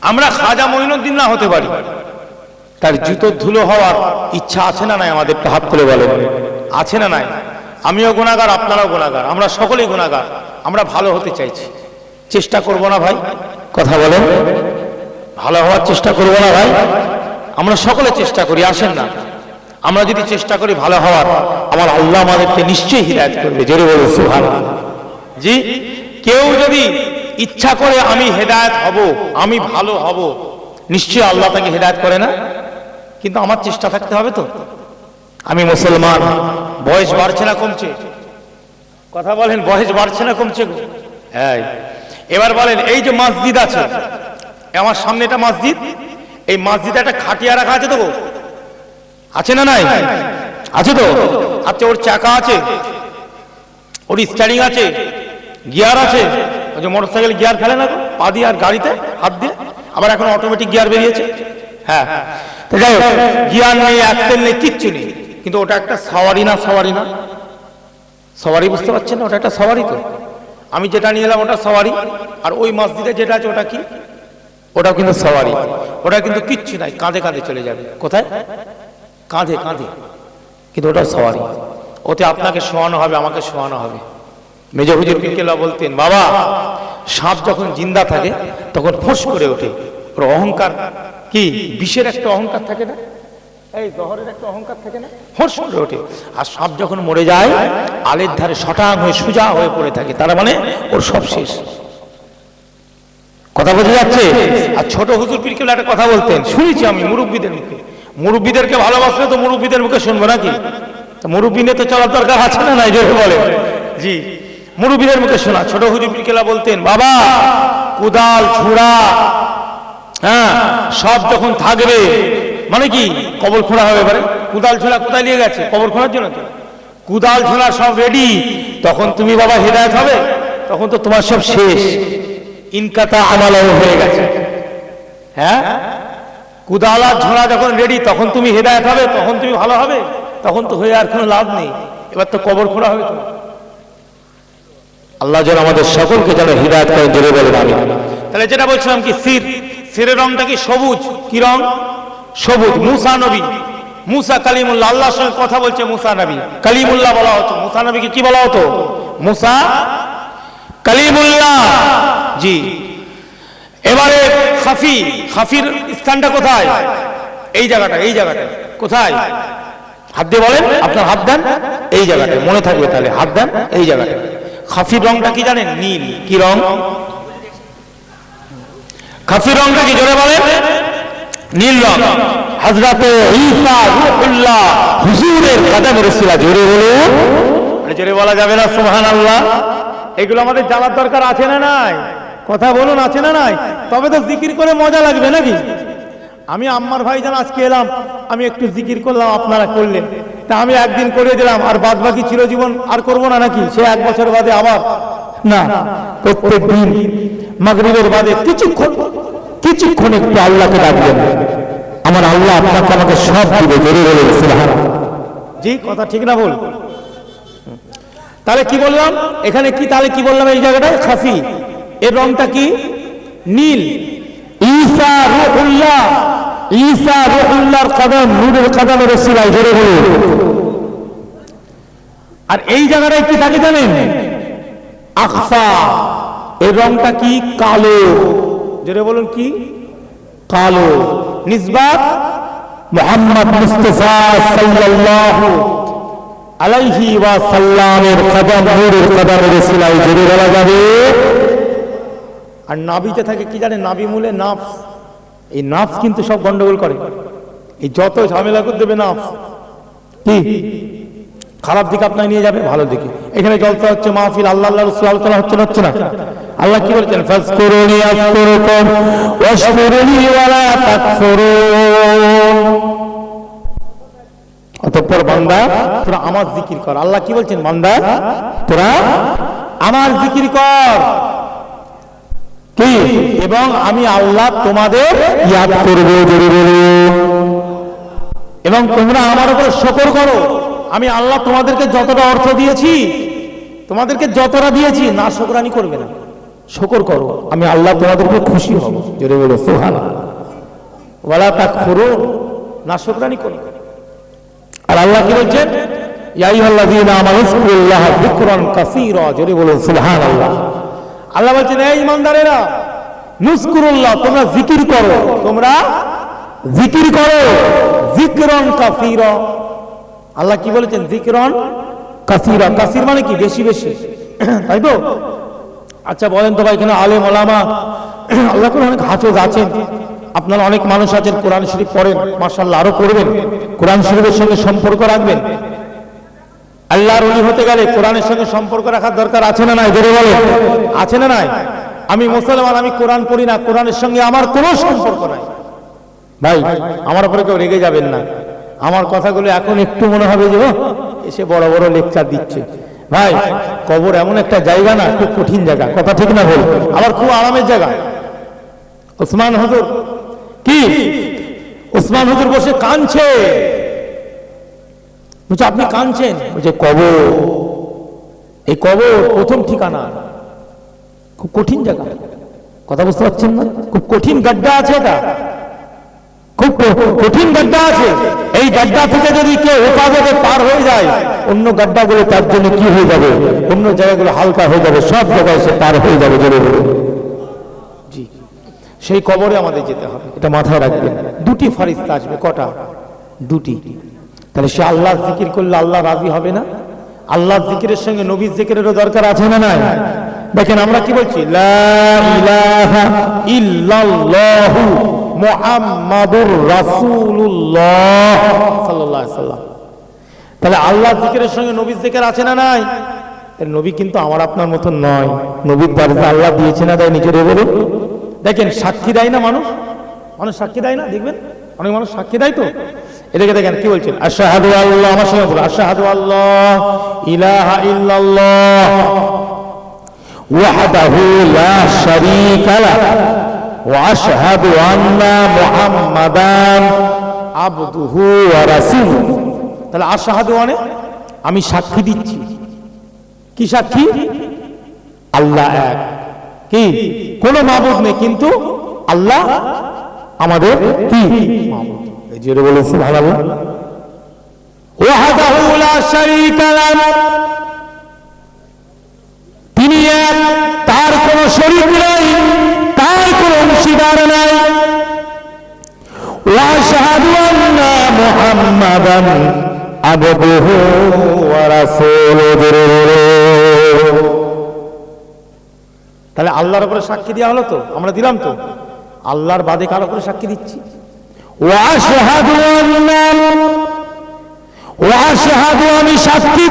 আমরা খাজা মঈনুদ্দিন না হতে পারি। তার জুতো ধুলো হওয়ার ইচ্ছা আছে না নাই আমাদের? হাত তুলে বলেন। আছে না নাই? আমিও গুণাগার, আপনারাও গুণাগার। আমরা সকলেই গুণাগার। আমরা ভালো হতে চাইছি। চেষ্টা করব না ভাই। কথা বলেন। ভালো হওয়ার চেষ্টা করব না ভাই। আমরা সকলে চেষ্টা করি, আসেন না। আমরা যদি চেষ্টা করি ভালো হওয়ার, আমার আল্লাহ আমাদেরকে নিশ্চয়ই হিদায়ত করবে। জোরে বলে সুহান জি? কেউ যদি ইচ্ছা করে আমি হেদায়ত হব, আমি ভালো হব। নিশ্চয়ই আল্লাহ তাকে হেদায়ত করে না? কিন্তু আমার চেষ্টা থাকতে হবে তো। আমি মুসলমান, বয়স বাড়ছে না কমছে। কথা বলেন, বয়স বাড়ছে না কমছে হ্যাঁ এবার বলেন, এই যে মসজিদ আছে আমার সামনে এটা মসজিদ, এই মসজিদে একটা খাটিয়া রাখা আছে তো আছে না নাই? আছে তো? আচ্ছা ওর চাকা আছে, ওর স্টারিং আছে গিয়ার আছে ওই যে মোটর সাইকেল গিয়ার ফেলে না? পা দিয়ে আর গাড়িতে হাত দিয়ে। আবার এখন অটোমেটিক গিয়ার বেরিয়েছে। হ্যাঁ। যাই হোক, গিয়ার নেই অ্যাক্সেল নেই, কিচ্ছু নেই। কিন্তু ওটা একটা সাওয়ারি না সাওয়ারি না? সওয়ারি বুঝতে পারছেন না? ওটা একটা সওয়ারি তো। আমি যেটা নিয়ে এলাম ওটা সওয়ারি। আর ওই মসজিদে যেটা আছে ওটা কি? ওটাও কিন্তু সওয়ারি। ওটা কিন্তু কিচ্ছু নাই, কাঁধে কাঁধে চলে যাবে। কোথায়? কাঁধে কাঁধে। কিন্তু ওটা সওয়ারি। ওতে আপনাকে শোয়ানো হবে, আমাকে শোয়ানো হবে। মেজর হুজুর পিকেলা বলতেন, বাবা সাপ যখন জিন্দা থাকে, তখন ফোঁস করে ওঠে। ওর অহংকার কি? বিষের একটা অহংকার থাকে না? এই জহরের একটা অহংকার থাকে না? ফোঁস করে ওঠে। আর সাপ যখন মরে যায়, আলের ধারে শটাং হয়ে সুজা হয়ে পড়ে থাকে। তার মানে ওর সব শেষ। কথা বোঝা যাচ্ছে? আর ছোট হুজুর পীর একটা কথা বলতেন, শুনেছি আমি মুরব্বীদের মুখে। মুরব্বীদেরকে ভালোবাসলে তো মুরব্বীদের মুখে শুনব নাকি? মুরব্বী নিয়ে তো চলার দরকার আছে না নাই, জোরে বলে জি। মুরব্বীদের মুখে শোনা, ছোট হুজুর পীর বলতেন, বাবা, কুদাল, ঝুড়া হ্যাঁ সব যখন থাকবে মানে কি কবর খোঁড়া হবে এবারে? কুদাল ঝোলা কোথায় নিয়ে গেছে? কবর খোঁড়ার জন্য তো। কুদাল ঝোলা সব রেডি তখন তুমি বাবা হেদায়ত হবে, তখন তো তোমার সব শেষ। ইনকাতা আমালাও হয়ে গেছে। হ্যাঁ? কুদাল আর ঝোড়া যখন রেডি তখন তুমি হেদায়ত হবে, তখন তুমি ভালো হবে, তখন তো হয়ে আর কোনো লাভ নেই। এবার তো কবর খোঁড়া হবে তো আল্লাহ যেন আমাদের সকলকে যেন হৃদায়ত করে জোরে বলে আমি তাহলে যেটা বলছিলাম কি, সির। সিরের রংটা কি সবুজ? কি রং? সবুজ। মুসা নবী। মুসা কালিমুল্লাহ। আল্লাহর সঙ্গে কথা বলছে মুসা নবী। কালিমুল্লাহ বলা হতো। মুসা নবীকে কি বলা হতো? মুসা কালিমুল্লাহ। জি। এবারে খাফি। খাফির স্থানটা কোথায়? এই জায়গাটা এই জায়গাটা কোথায়? হাত দিয়ে বলেন, আপনার হাত দেন, এই জায়গাটা মনে থাকবে তাহলে, হাত দেন, এই জায়গাটা খাফির রংটা কি জানেন? নীল। কি রং? খাফির রংটা কি জোরে বলেন? নীল রং। হযরতে ঈসা রূহুল্লাহ হুজুরের কদমে রসুলা, জোরে বলুন। জোরে বলা যাবে না, সুবহানাল্লাহ। এগুলো আমাদের জানার দরকার আছে না নাই? কথা বলুন, আছে না নাই? তবে তো জিকির করে মজা লাগবে নাকি? আমি আম্মার ভাই জান আজকে এলাম, আমি একটু জিকির করলাম, আপনারা করলেন। তা আমি একদিন করে দিলাম, আর বাদ বাকি চিরজীবন আর করব না নাকি? সে এক বছর বাদে আবার না, প্রত্যেক দিন মাগরিবের বাদে কিছুক্ষণ কিছুক্ষণ একটু আল্লাহকে ডাকবেন আমার আল্লাহ আপনাকে আমাকে সব দিবে, জোরে বলে জি, কথা ঠিক না বল তাহলে কি বললাম? এখানে কি, তাহলে কি বললাম এই জায়গাটায়? খাসি। এর রংটা কি? নীল। ঈসা রুহুল্লাহ। ঈসা রুহুল্লাহর কদম, নূরের কদম রসুলাই ধরে বলুন। আর এই জায়গাটায় কি থাকে জানেন? আকফা এর রংটা কি? কালো। জোরে বলুন কি? কালো। নিসবাত মোহাম্মদ মুস্তাফা সাল্লাল্লাহু আলাইহি ওয়া সাল্লামের কদম, নূরের কদম রসুলাই জোরে বলা যাবে। আর নাভিতে থাকে কি জানেন? নাভি মূলে নাফস। এই নাফস কিন্তু সব গন্ডগোল করে। এই যত ঝামেলা করে দেবে নাফস। কি? খারাপ দিকে আপনাকে নিয়ে যাবে, ভালো দিকে। এখানে জলসা হচ্ছে, মাহফিল, আল্লাহ আল্লাহ, রসুল, আলোচনা হচ্ছে না হচ্ছে না। আল্লাহ কি বলছেন? ফাজকুরুনি আযকুরুকুম ওয়াশকুরুনি ওয়ালা তাকফুরুন। অতঃপর বান্দা, তোরা আমার জিকির কর। আল্লাহ কি বলছেন বান্দা? তোরা আমার জিকির কর। এবং আমি আল্লাহ তোমাদের ইয়াদ করব এবং তোমরা আমার উপর শকর করো, আমি আল্লাহ তোমাদেরকে যতটা অর্থ দিয়েছি, তোমাদেরকে যতটা দিয়েছি, না শকরানি করবে না। শকর করো, আমি আল্লাহ তোমাদের উপর খুশি হব, জোরে বলো সোহান ওয়ালা তাক ফোরো না শোকরানি করো। আর আল্লাহ কি বলছেন? ইয়া যকুরুল্লাহ যিকরান কাসীরা, জোরে বলুন সুবহানাল্লাহ। আল্লাহ বলছেন, এই ইমানদারেরা, নুজকুরুল্লাহ, তোমরা জিকির করো, তোমরা জিকির করো যিকরান কাসীরা। আল্লাহ কি বলেছেন? যিকরান কাসীরা। কাসির মানে কি? বেশি বেশি। তাই তো? আচ্ছা বলেন তো ভাই এখানে আলেম ওলামা? আল্লাহ করে অনেক হাফেজ আছেন। আপনারা অনেক মানুষ আছেন, কোরআন শরীফ পড়েন মার্শাল্লাহ আরও করবেন। কোরআন শরীফের সঙ্গে সম্পর্ক রাখবেন। আল্লাহর অলি হতে গেলে কোরআনের সঙ্গে সম্পর্ক রাখার দরকার আছে না নাই? জোরে বলো আছে না নাই? আমি মুসলমান, আমি কোরআন পড়ি না, কোরআনের সঙ্গে আমার কোনো সম্পর্ক নাই। ভাই, আমার উপরে কেউ রেগে যাবেন না। আমার কথাগুলো এখন একটু মনে হবে যে এসে বড় বড় লেকচার দিচ্ছে। ভাই, কবর এমন একটা জায়গা না, খুব কঠিন জায়গা। কথা ঠিক না বল আবার খুব আরামের জায়গা। ওসমান হুজুর, কি? ওসমান হুজুর বসে কাঁদছে। বলছে, আপনি কাঁদছেন? বলছে, কবর। এই কবর প্রথম ঠিকানা। খুব কঠিন জায়গা। কথা বুঝতে পারছেন না? খুব কঠিন গাড্ডা আছে এটা। খুব কঠিন গাড্ডা আছে। এই গাড্ডা থেকে যদি কেউ হেফাজতে পার হয়ে যায় অন্য গাড্ডাগুলো তার জন্য কি হয়ে যাবে? অন্য জায়গাগুলো হালকা হয়ে যাবে। সব জায়গায় সে পার হয়ে যাবে জোরে জি। সেই কবরে আমাদের যেতে হবে। এটা মাথায় রাখবেন। দুটি ফারিস্তা আসবে কটা? দুটি। তাহলে সে আল্লাহ জিকির করলে আল্লাহ রাজি হবে না? আল্লাহ জিকিরের সঙ্গে নবীর জিকিরেরও দরকার আছে না নাই? দেখেন আমরা কি বলছি? তাহলে আল্লাহ জিকিরের সঙ্গে নবীর জিকির আছে না নাই? নবী কিন্তু আমার আপনার মতন নয়। নবীর দরজা আল্লাহ দিয়েছে না দেয় নিজের বলুন। দেখেন সাক্ষী দেয় না মানুষ? মানুষ সাক্ষী দেয় না? দেখবেন? অনেক মানুষ সাক্ষী দেয় তো। এদিকে দেখেন, কি বলছেন? আশাহাদু আল্লাহ, আমার সঙ্গে বলো আশাহাদু আল্লাহ, ইলাহা ইল্লাল্লাহ শারীকা লা ওয়া আশহাদু আন্না মুহাম্মাদান আবদুহু ওয়া রাসূলুহু তাহলে আশাহাদু মানে আমি সাক্ষী দিচ্ছি। কি সাক্ষী? আল্লাহ এক। কি? কোন মাবুদ নেই, কিন্তু আল্লাহ আমাদের কি? এই যে বলে সুবহানাল্লাহ। ওয়াহদাহু লা শারীকা লাহু। তার নাই, তার অংশীদার ওয়া তাহলে আল্লাহর উপরে সাক্ষী দেওয়া হলো তো? আমরা দিলাম তো। আল্লাহর বাদে কার উপরে সাক্ষী দিচ্ছি? আন্না ওয়াশহাদু আমি সাক্ষী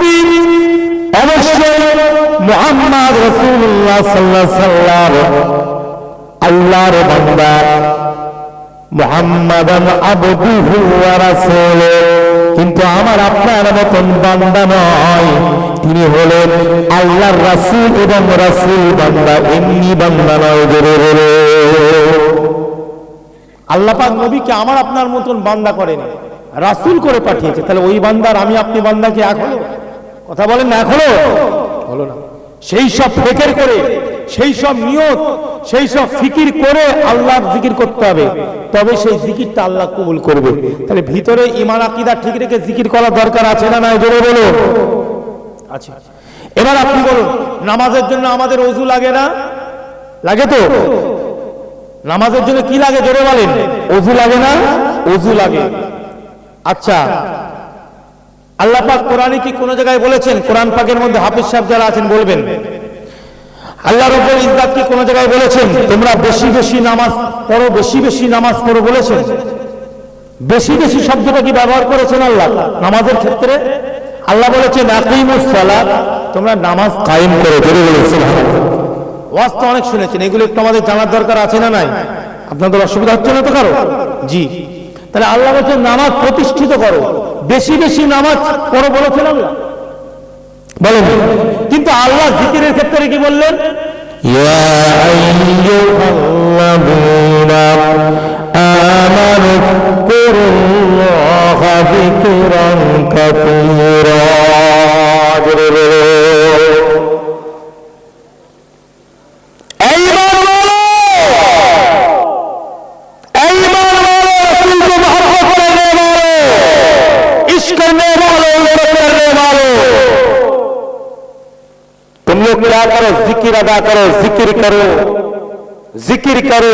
কিন্তু আমার আপনার মতন বান্দা নয়। তিনি হলেন আল্লাহর রাসূল এবং রাসূল বান্দা, এমনি বান্দা নয় আল্লাহ নবীকে আমার আপনার মতন বান্দা করেন, রাসূল করে পাঠিয়েছে। তাহলে ওই বান্দার আমি আপনি বান্দাকে এক কথা বলেন না এখনও? হলো না। সেই সব ফেকের করে সেই সব নিয়ত সেই সব ফিকির করে আল্লাহর জিকির করতে হবে। তবে সেই জিকিরটা আল্লাহ কবুল করবে। তাহলে ভিতরে ইমান আকিদা ঠিক রেখে জিকির করা দরকার আছে না নাই? জোরে বলো আছে। এবার আপনি বলুন নামাজের জন্য আমাদের অজু লাগে না? লাগে তো? নামাজের জন্য কি লাগে? জোরে বলেন। অজু লাগে না? অজু লাগে। আচ্ছা আল্লাহ পাক কোরআনে কি কোন জায়গায় বলেছেন? কোরআন পাকের মধ্যে হাফিজ সাহেব যারা আছেন বলবেন। আল্লাহ রব্বুল ইজ্জাত কি কোন জায়গায় বলেছেন? তোমরা বেশি বেশি নামাজ পড়ো, বেশি বেশি নামাজ পড়ো বলেছেন। বেশি বেশি শব্দটা কি ব্যবহার করেছেন আল্লাহ? নামাজের ক্ষেত্রে? আল্লাহ বলেছেন, আকিমুস সালাত তোমরা নামাজ কায়েম করো, জোরে বলেছেন ওয়াজ তো অনেক শুনেছেন, এগুলো একটু আমাদের জানার দরকার আছে না নাই? আপনাদের অসুবিধা হচ্ছে না তো কারও? জি। তাহলে আল্লাহ বলছেন, নামাজ প্রতিষ্ঠিত করো। বেশি বেশি নামাজ পড়ো বলেছিলাম বলো কিন্তু আল্লাহ জিকিরের ক্ষেত্রে কি বললেন? আমার জিকির আদা করো, জিকির করো। জিকির করো।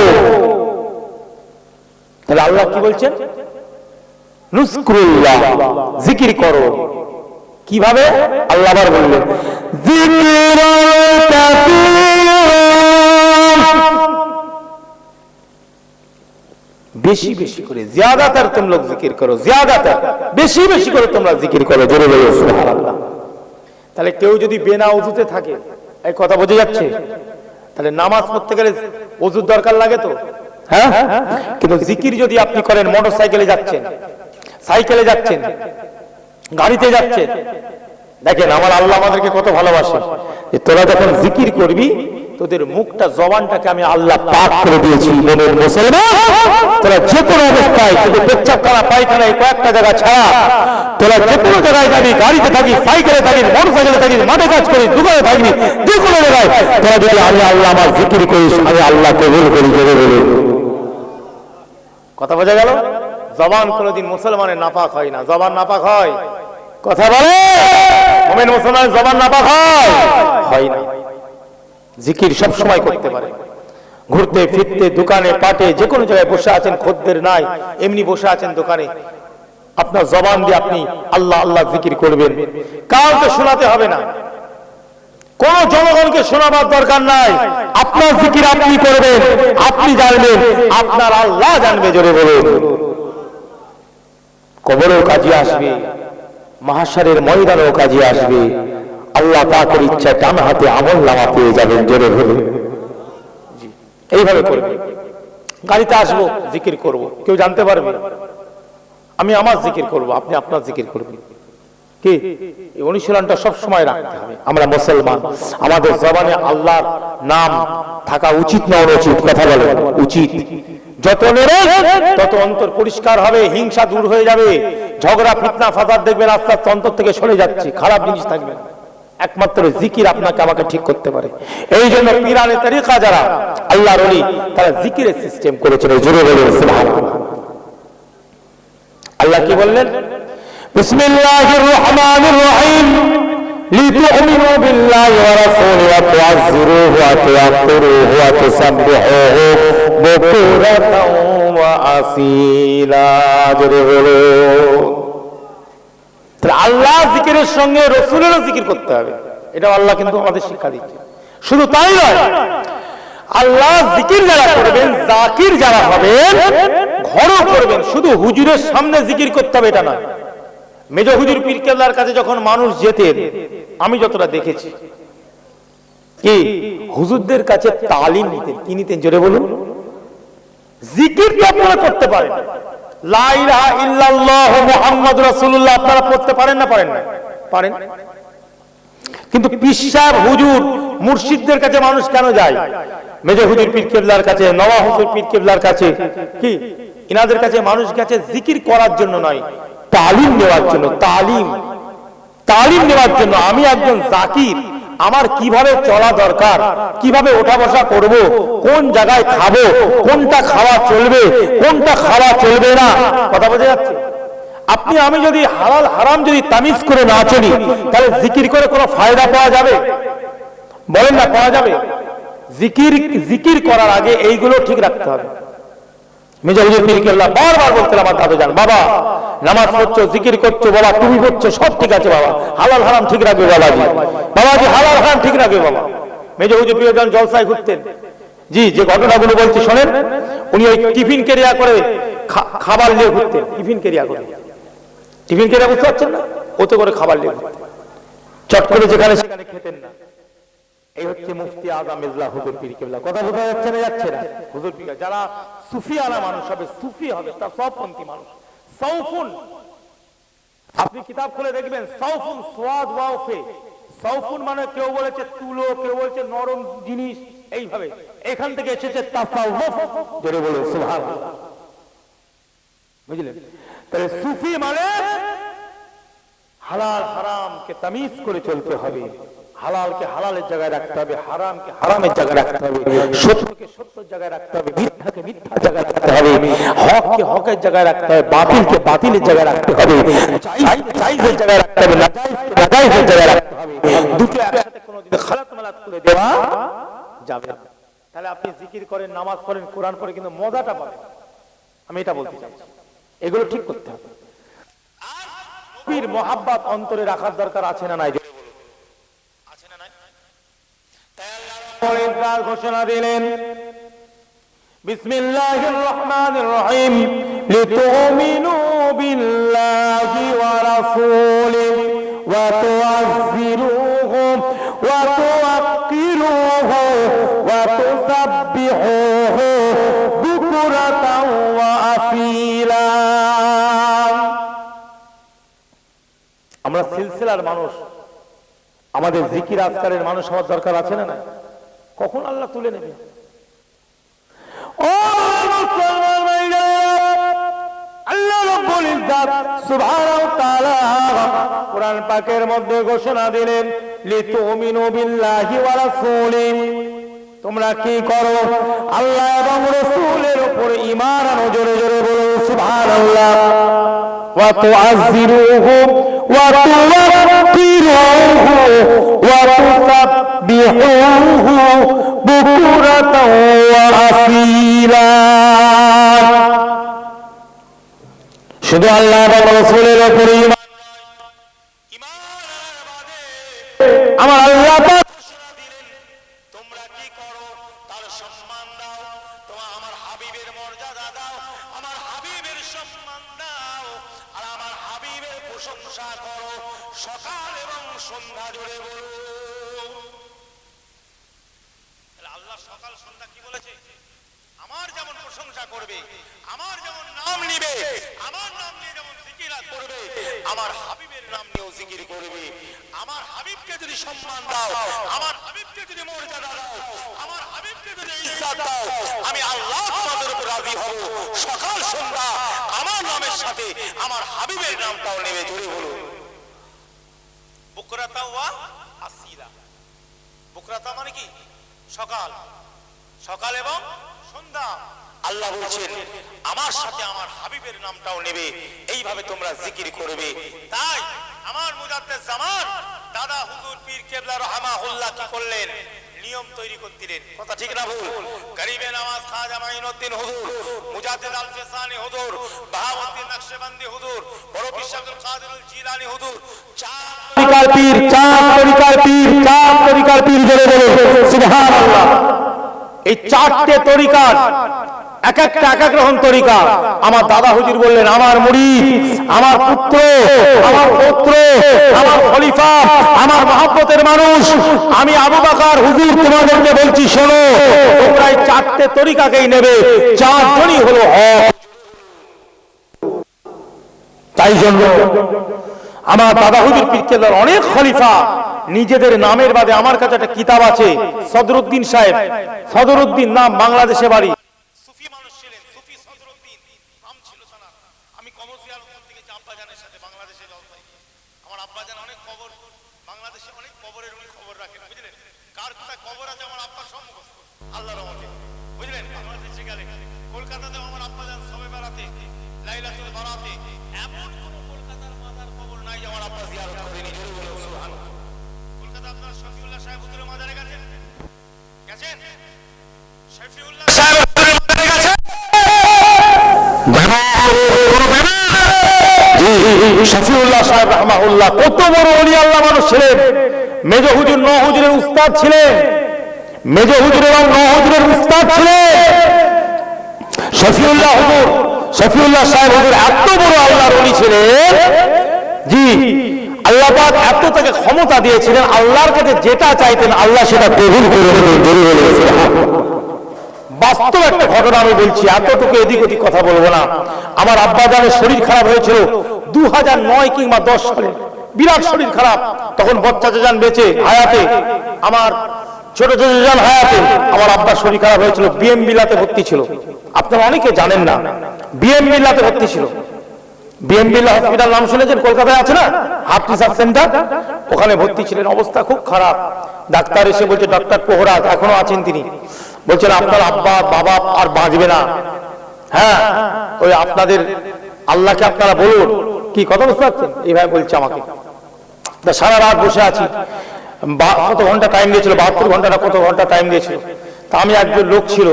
তাহলে আল্লাহ কি বলছেন? জিকির করো। কীভাবে? আল্লাহ আবার বললেন জিকির বেশি বেশি করে জিয়াদাতার তুম জিকির করো, জিয়াদাতার। বেশি বেশি করে তোমরা জিকির করো, জোরে সুবহানাল্লাহ। তাহলে কেউ যদি বেনা অজুতে থাকে, এই কথা বোঝা যাচ্ছে। তাহলে নামাজ পড়তে গেলে অজুর দরকার লাগে তো? হ্যাঁ? কিন্তু জিকির যদি আপনি করেন মোটর সাইকেলে যাচ্ছেন সাইকেলে যাচ্ছেন, গাড়িতে যাচ্ছেন, দেখেন আমার আল্লাহ আমাদেরকে কত ভালোবাসে। তোরা যখন জিকির করবি তোদের মুখটা, জবানটাকে আমি আল্লাহ পাক করে দিয়েছি, মনের মুসলমান। তোরা যে কোনো অবস্থায় শুধু পেচ্ছাপখানা পায়খানা এই কয়েকটা জায়গা ছাড়া, তোরা যে কোনো জায়গায় যাবি, গাড়িতে থাকি, সাইকেলে থাকি মোটর সাইকেলে থাকি, মাঠে কাজ করি দোকানে থাকবি যে কোনো জায়গায়, তোরা যদি আমি আল্লাহ আমার জিকির করিস, আমি আল্লাহ কবুল করি, জোরে বলে। কথা বোঝা গেল? জবান কোনোদিন মুসলমানের নাপাক হয় না। জবান নাপাক হয়? কথা বলে? মোমেন মুসলমান জবান নাপাক হয়? হয় না। জিকির সব সময় করতে পারে। ঘুরতে, ফিরতে, দোকানে, পাটে যে কোনো জায়গায় বসে আছেন, খদ্দের নাই, এমনি বসে আছেন দোকানে। আপনার জবান দিয়ে আপনি আল্লাহ আল্লাহ জিকির করবেন। কাউকে শোনাতে হবে না। কোন জনগণকে শোনাবার দরকার নাই। আপনার জিকির আপনি করবেন, আপনি জানবেন, আপনার আল্লাহ জানবে জোরে বলুন। কবরেও কাজে আসবে মাহাসারের ময়দানেও কাজে আসবে। আল্লাহ পাকের ইচ্ছায় ডান হাতে আমল নামা পেয়ে যাবেন জোরে জি, এইভাবে করবে গাড়িতে আসব জিকির করব। কেউ জানতে পারবে আমি আমার জিকির করব আপনি আপনার জিকির করবেন। কি? অনুশীলনটা সব সময় রাখতে হবে। আমরা মুসলমান আমাদের জবানে আল্লাহর নাম থাকা উচিত না অনুচিত? কথা বলে উচিত। যত নেড়ে তত অন্তর পরিষ্কার হবে হিংসা দূর হয়ে যাবে। ঝগড়া ফিতনা ফাসাদ দেখবেন আস্তে আস্তে অন্তর থেকে সরে যাচ্ছে। খারাপ জিনিস থাকবে না। একমাত্র জিকির আপনাকে আমাকে ঠিক করতে পারে এই জন্য পিরানে তরিকা যারা আল্লাহর ওলি তারা জিকিরের সিস্টেম করেছিল জোরে বলে সুবহানাল্লাহ আল্লাহ কি বললেন بسم الله الرحمن الرحيم لتؤمنوا بالله ورسوله وتعزروه وتوقروه وتسبحوه بكرة وأصيلا জোরে বলুন আল্লাহ জিকিরের সঙ্গে রসুলেরও জিকির করতে হবে। এটা আল্লাহ কিন্তু আমাদের শিক্ষা দিচ্ছে। শুধু তাই নয়, আল্লাহ জিকির যারা করবেন, জাকির যারা হবেন, ঘরও করবেন। শুধু হুজুরের সামনে জিকির করতে হবে, এটা নয়। মেজ হুজুর পীর কাছে যখন মানুষ যেতেন, আমি যতটা দেখেছি, কি হুজুরদের কাছে তালিম নিতেন, কি নিতেন, জোরে বলুন? জিকির কি আপনারা করতে পারেন। আপনারা পড়তে পারেন না পারেন না? পারেন? কিন্তু পিসাব হুজুর, মুর্শিদদের কাছে মানুষ কেন যায়? মেজে হুজুর পীর কাছে নওয়া হুজুর পীর কাছে, কি? ইনাদের কাছে মানুষ গেছে জিকির করার জন্য নয়, তালিম নেওয়ার জন্য, তালিম। তালিম নেওয়ার জন্য। আমি একজন জাকির। আমার কীভাবে চলা দরকার? কীভাবে ওঠা বসা করব? কোন জায়গায় খাব? কোনটা খাওয়া চলবে? কোনটা খাওয়া চলবে না? কথা বোঝা যাচ্ছে? আপনি, আমি যদি হালাল, হারাম যদি তামিজ করে না চলি, তাহলে জিকির করে কোনো ফায়দা পাওয়া যাবে? বলেন না, পাওয়া যাবে? জিকির জিকির করার আগে এইগুলো ঠিক রাখতে হবে। বারবার জলসায় ঘুরতেন। জি, যে ঘটনাগুলো বলছি, শোনেন। উনি ওই টিফিন কেরিয়া করে খাবার নিয়ে ঘুরতেন। টিফিন কেরিয়া করে। টিফিন কেরিয়া বুঝতে পারছেন না? ওতে করে খাবার নিয়ে ঘুরতেন। চট করে যেখানে সেখানে খেতেন না। এই হচ্ছে মুফতি আজম মিজলা হুজুর পীর কেবলা। কথা বোঝা যাচ্ছে না যাচ্ছে না? হুজুর পীর যারা সুফি আলা মানুষ হবে, সুফি হবে, তার সবপন্থী মানুষ। সৌফুন আপনি কিতাব খুলে দেখবেন সৌফুন সোয়াদ ওয়াফে সৌফুন মানে কেউ বলেছে তুলো, কেউ বলেছে নরম জিনিস, এইভাবে। এখান থেকে এসেছে তাসাউফ। জোরে বলে সুবহানাল্লাহ। বুঝলেন? তাহলে সুফি মানে হালাল হারামকে তামিজ করে চলতে হবে। হালালকে হালালের জায়গায় রাখতে হবে, হারামকে হারামের জায়গায় রাখতে হবে, সত্যকে সত্যের জায়গায় রাখতে হবে, মিথ্যাকে মিথ্যার জায়গায় রাখতে হবে, হককে হকের জায়গায় রাখতে হবে, বাতিলকে বাতিলের জায়গায় রাখতে হবে জায়েজের জায়গায় রাখতে হবে নাজায়েজের জায়গায় রাখতে হবে, দুটো একসাথে কোনোদিন খালাত মালাত করে দেওয়া যাবে না। তাহলে আপনি জিকির করেন, নামাজ পড়েন, কোরআন পড়ে কিন্তু মজাটা পাবেন। আমি এটা বলতে চাই এগুলো ঠিক করতে হবে। নবীর মহাব্বাত অন্তরে রাখার দরকার আছে না নাই আছে না নাই তাই ঘোষণা দিলেন, বিসমিল্লাহির রহমানির রহিম, লিতুমিনু বিল্লাহি ওয়া রাসূলিহি ওয়া ওয়া তুওয়াক্কিরুহু ওয়া তুসাব্বিহুহু বুকুরাতাও ওয়া আমরা সিলসিলার মানুষ, আমাদের জিকির আজকারের মানুষ হওয়ার দরকার আছে না না কখন আল্লাহ তুলে নেবে? মধ্যে ঘোষণা দিলেন তোমরা কি করো? আল্লাহ এবং রাসূলের উপর আনো, জোরে জোরে বলো সুবহানাল্লাহ। তুসাব্বিহুহু বুকুরাতাও ওয়া আসীলা শুধু আল্লাহ এবং উপর আমার আল্লাহ আল্লাহ সকাল সন্ধ্যা কি বলেছে? আমার যেমন প্রশংসা করবে, আমার যেমন নাম নিবে, আমার নাম নিয়ে যেমন জিকিরাত করবে, আমার হাবিবের নাম নিয়েও জিকির করবে। আমার হাবিবকে যদি সম্মান দাও, আমার হাবিবকে যদি মর্যাদা দাও, আমার হাবিবকে যদি ইজ্জত দাও, আমি আল্লাহ তোমাদের উপর রাজি হব। সকাল সন্ধ্যা আমার নামের সাথে আমার হাবিবের নামটাও নেবে জুড়ে বলো। বুকরাতা আসিলা। বুকরাতা মানে কি? সকাল। সকাল এবং সন্ধ্যা। আল্লাহ বলছেন, আমার সাথে আমার হাবিবের নামটাও নেবে। এইভাবে তোমরা জিকির করবে। তাই আমার মুজাদ্দেদ জামান, দাদা হুজুর পীর কেবলা রহমাহুল্লাহ কি করলেন? নিয়ম তৈরি করতেন কথা ঠিক না ভুল। গরিবে নামাজ খাওয়া জামাইন উদ্দিন হুজুর মুজাদ্দিদ আল ফেসানি হুজুর বাহাউদ্দিন নকশবন্দি হুজুর বড় বিশ্ব আব্দুল কাদের আল জিলানী হুজুর চার তরিকার পীর চার তরিকার পীর চার তরিকার পীর জোরে বলে সুবহানাল্লাহ। এই চারটে তরিকার এক একটা এক এক রকম তরিকা। আমার দাদা হুজুর বললেন, আমার মুড়ি, আমার পুত্র আমার পুত্র, আমার খলিফা, আমার মহাব্বতের মানুষ, আমি আবু বাকার হুজুর তোমাদেরকে বলছি, শোনো, তোমরা এই চারটে তরিকাকেই নেবে, চারজনই হলো হক। তাই জন্য আমার দাদা হুজুর পীরকেদার অনেক খলিফা, নিজেদের নামের বাদে আমার কাছে একটা কিতাব আছে, সদরুদ্দিন সাহেব। সদরুদ্দিন নাম বাংলাদেশে বাড়ি। কত বড় আল্লাহ মানুষ ছিলেন। ন উস্তাদ ন উস্তাদ সাহেব এত বড় জি, আল্লাহ পাক এত তাকে ক্ষমতা দিয়েছিলেন, আল্লাহর কাছে যেটা চাইতেন আল্লাহ সেটা কবুল করে নিতেন। জোরে বলে সুবহানাল্লাহ। বাস্তব একটা ঘটনা আমি বলছি, এতটুকু এদিক ওদিক কথা বলব না। আমার আব্বা জানের শরীর খারাপ হয়েছিল দু হাজার নয় কিংবা দশ সালে। বিরাট শরীর খারাপ। তখন বচ্চা যান বেঁচে হায়াতে, আমার ছোট ছোট যান হায়াতে আমার আব্বার শরীর খারাপ হয়েছিল বিএম বিলাতে ভর্তি ছিল। আপনারা অনেকে জানেন না বিএম বিলাতে ভর্তি ছিল। বিএমবি হসপিটাল নাম শুনেছেন? কলকাতায় আছে না? Heart research centre? ওখানে ভর্তি ছিলেন। অবস্থা খুব খারাপ। ডাক্তার এসে বলছে ডক্টর পোহরাজ এখনও আছেন তিনি। বলছেন, আপনার আব্বা, বাবা আর বাঁচবে না। হ্যাঁ ওই আপনাদের আল্লাহকে আপনারা বলুন। কি কথা বুঝতে পারছেন? এইভাবে বলছে আমাকে। সারা রাত বসে আছি। কত ঘণ্টা টাইম দিয়েছিল বাহাত্তর ঘণ্টা না কত ঘণ্টা টাইম দিয়েছিল তা আমি একজন লোক ছিল,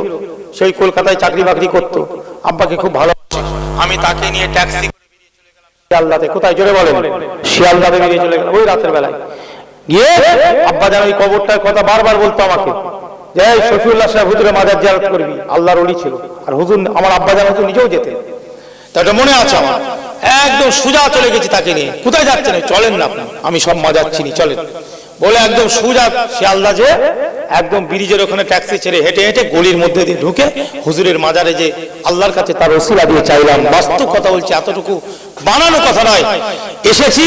সেই কলকাতায় চাকরি বাকরি করতো। আব্বাকে খুব ভালো আমি তাকে নিয়ে ট্যাক্সি শিয়ালদাতে। কোথায়? জোরে বলেন। শিয়ালদাতে বেরিয়ে চলে গেলাম। ওই রাতের বেলায়। গিয়ে আব্বা যেন ওই কবরটার কথা বারবার বলতো আমাকে। যে শফিউল্লাহ সাহেব হুজুরের মাজার জিয়ারত করবি। আল্লাহর ওলি ছিল। আর হুজুর, আমার আব্বা যেন হুজুর নিজেও যেতেন। তা এটা মনে আছে আমার? একদম সুজা চলে গেছি তাকে নিয়ে। কোথায় যাচ্ছেন? চলেন না আপনি। আমি সব মাজার চিনি, চলেন। বলে একদম সুজা শিয়ালদা যে, একদম ব্রিজের ওখানে ট্যাক্সি ছেড়ে হেঁটে হেঁটে গলির মধ্যে দিয়ে ঢুকে হুজুরের মাজারে যে আল্লাহর কাছে তার ওসিলা দিয়ে চাইলাম। বাস্তব কথা বলছি, এতটুকু বানানো কথা নয়। এসেছি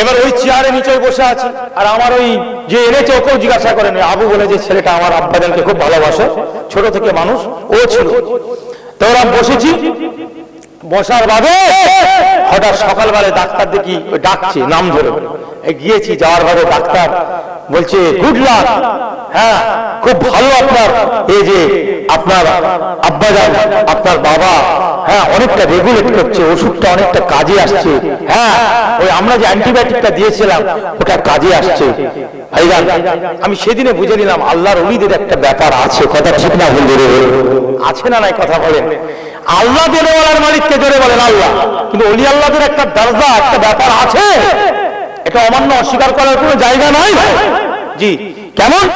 এবার ওই চেয়ারে নিচে বসে আছে, আর আমার ওই যে এনেছে ওকেও জিজ্ঞাসা করেন আবু বলে যে ছেলেটা আমার আব্বাজানকে খুব ভালোবাসে, ছোট থেকে মানুষ, ও ছিল। তো ওরা বসেছি। বসার বাদে হঠাৎ সকালবেলায় ডাক্তার দেখি ডাকছে, নাম ধরে গিয়েছি, যাওয়ার ভাবে ডাক্তার বলছে গুড লাক হ্যাঁ খুব ভালো আপনার। এই যে আপনার আব্বাজান, আপনার বাবা হ্যাঁ অনেকটা রেগুলেট করছে, ওষুধটা অনেকটা কাজে আসছে। হ্যাঁ ওই আমরা যে অ্যান্টিবায়োটিকটা দিয়েছিলাম, ওটা কাজে আসছে। ভাইজান, আমি সেদিনে বুঝে নিলাম, আল্লাহর অলিদের একটা ব্যাপার আছে। কথা ঠিক না আছে না নাই কথা বলেন? আল্লাহ বলার মালিককে জোরে বলেন আল্লাহ। কিন্তু অলি আল্লাহদের একটা দরজা, একটা ব্যাপার আছে। এটা অমান্য অস্বীকার করার কোনো জায়গা নয় জি। কেমন?